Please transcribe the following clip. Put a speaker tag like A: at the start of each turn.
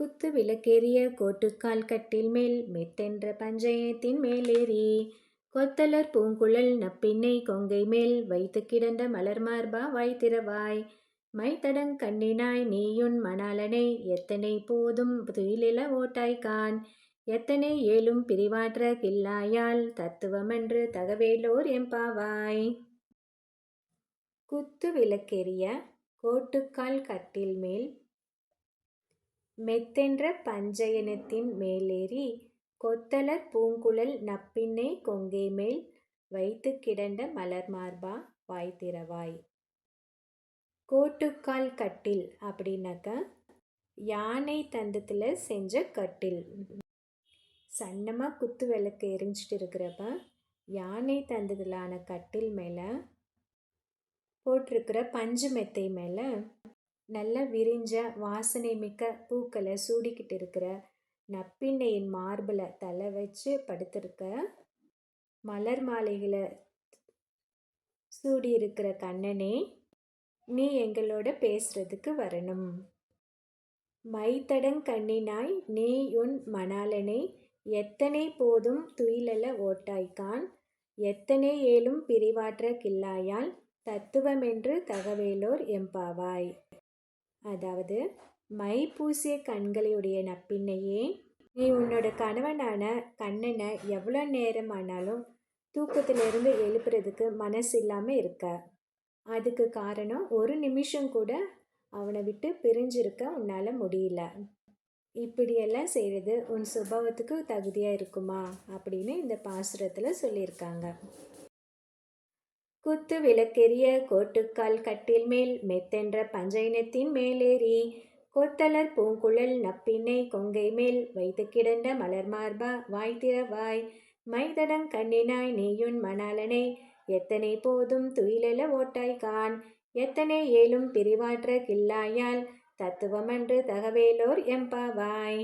A: குத்து விளக்கேறிய கோட்டுக்கால் கட்டில் மேல் மெத்தென்ற பஞ்சயத்தின் மேலேறி கொத்தலர் பூங்குழல் நப்பின்னை கொங்கை மேல் வைத்து கிடந்த மலர் மார்பா வாய் திறவாய் மைத்தடங் கண்ணினாய் நீயுன் மணாலனை எத்தனை போதும் துயிலில ஓட்டாய்கான் எத்தனை ஏலும் பிரிவாற்ற கில்லாயால் தத்துவமன்று தகவேலோர் எம்பாவாய். குத்து விளக்கெறிய கோட்டுக்கால் கட்டில் மேல் மெத்தென்ற பஞ்சயனத்தின் மேலேறி கொத்தலர் பூங்குழல் நப்பின்னை கொங்கை மேல் வைத்து கிடந்த மலர் மார்பா வாய் திறவாய். கோட்டுக்கால் கட்டில் அப்படின்னாக்கா யானை தந்தத்தில் செஞ்ச கட்டில். சன்னமாக குத்து விளக்கு எரிஞ்சிட்டு இருக்கிறப்ப யானை தந்ததிலான கட்டில் மேலே போட்டிருக்கிற பஞ்சு மெத்தை மேலே நல்லா விரிஞ்ச வாசனை மிக்க பூக்களை சூடிக்கிட்டு இருக்கிற நப்பிண்ணையின் மார்பில் தலை வச்சு படுத்திருக்க மலர் மாலைகளை சூடியிருக்கிற கண்ணனே நீ எங்களோட பேசுறதுக்கு வரணும். மைத்தடங் கண்ணினாய் நீ உன் மணாலனை எத்தனை போதும் துயிலல ஓட்டாய்க்கான் எத்தனை ஏலும் பிரிவாற்ற கில்லாயால் தத்துவமென்று தகவேலோர் எம்பாவாய் அதாவது மை பூசிய கண்களையுடைய நப்பின்னையே நீ உன்னோட கணவனான கண்ணனை எவ்வளோ நேரம் ஆனாலும் தூக்கத்திலிருந்து எழுப்புறதுக்கு மனசு இல்லாமல் இருக்க. அதுக்கு காரணம் ஒரு நிமிஷம் கூட அவனை விட்டு பிரிஞ்சிருக்க உன்னால் முடியல. இப்படியெல்லாம் செய்கிறது உன் சுபாவத்துக்கு தகுதியாக இருக்குமா? அப்படின்னு இந்த பாசுரத்தில் சொல்லியிருக்காங்க. குத்து விளக்கெரிய கோட்டுக்கால் கட்டில் மேல் மெத்தென்ற பஞ்சைனத்தின் மேலேறி கொத்தலர் பூங்குழல் நப்பினை கொங்கை மேல் வைத்து கிடந்த மலர் மார்பா வாய் திறவாய் மைதடங் கண்ணினாய் நீயுன் மணாலனை எத்தனை போதும் துயிலெல ஓட்டாய்கான் எத்தனை ஏலும் பிரிவாற்ற கில்லாயால் தத்துவமன்று தகவேலோர் எம்பாவாய்